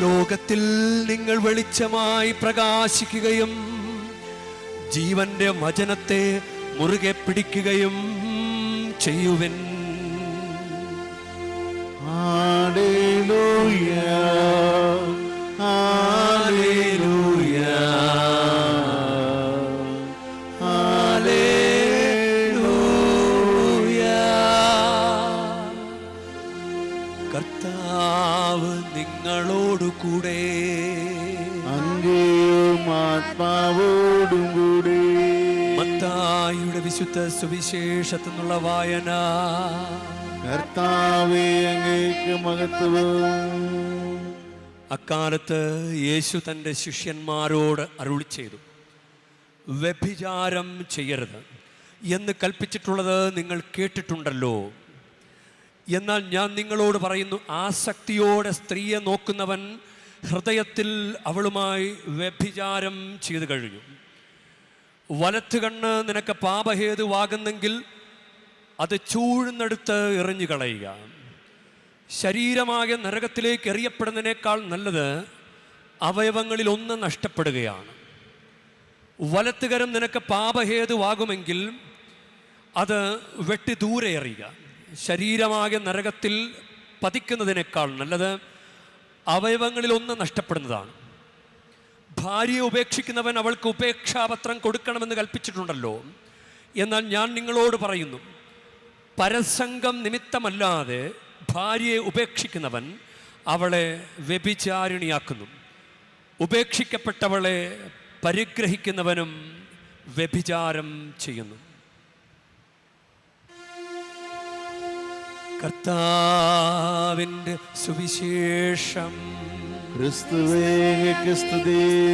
ലോകത്തിൽ നിങ്ങൾ വെളിച്ചമായി പ്രകാശിക്കുകയും ജീവന്റെ വചനത്തെ മുറുകെ പിടിക്കുകയും ചെയ്യുവൻ. കർത്താവ് നിങ്ങളോടു കൂടെ. അങ്ങേയും ആത്മാവോടും കൂടെ. മത്തായിയുടെ വിശുദ്ധ സുവിശേഷത്തിനുള്ള വായന. കർത്താവേ അങ്ങേക്ക് മഹത്വം. അക്കാലത്ത് യേശു തന്റെ ശിഷ്യന്മാരോട് അരുളി ചെയ്തു. വ്യഭിചാരം ചെയ്യരുത്. എന്ന് കൽപ്പിച്ചിട്ടുള്ളത് നിങ്ങൾ കേട്ടിട്ടുണ്ടല്ലോ. എന്നാൽ ഞാൻ നിങ്ങളോട് പറയുന്നു ആസക്തിയോടെ സ്ത്രീയെ നോക്കുന്നവൻ ഹൃദയത്തിൽ അവളുമായി വ്യഭിചാരം ചെയ്തു കഴിഞ്ഞു. വലത്ത് കണ്ണ് നിനക്ക് പാപഹേതുവാകുന്നെങ്കിൽ അത് ചൂഴ്ന്നെടുത്ത് എറിഞ്ഞു കളയുക. ശരീരമായ നരകത്തിലേക്ക് എറിയപ്പെടുന്നതിനേക്കാൾ നല്ലത് അവയവങ്ങളിൽ ഒന്ന് നഷ്ടപ്പെടുകയാണ്. വലത്തുകരം നിനക്ക് പാപഹേതുവാകുമെങ്കിൽ അത് വെട്ടി ദൂരെ എറിയുക. ശരീരമാകെ നരകത്തിൽ പതിക്കുന്നതിനേക്കാൾ നല്ലത് അവയവങ്ങളിൽ ഒന്ന് നഷ്ടപ്പെടുന്നതാണ്. ഭാര്യയെ ഉപേക്ഷിക്കുന്നവൻ അവൾക്ക് ഉപേക്ഷാപത്രം കൊടുക്കണമെന്ന് കൽപ്പിച്ചിട്ടുണ്ടല്ലോ. എന്നാൽ ഞാൻ നിങ്ങളോട് പറയുന്നു പരസംഗം നിമിത്തമല്ലാതെ ഭാര്യയെ ഉപേക്ഷിക്കുന്നവൻ അവളെ വ്യഭിചാരിണിയാക്കുന്നു. ഉപേക്ഷിക്കപ്പെട്ടവളെ പരിഗ്രഹിക്കുന്നവനും വ്യഭിചാരം ചെയ്യുന്നു. കർത്താവിന്റെ സുവിശേഷം. ക്രിസ്തുവേ ക്രിസ്തുദേ.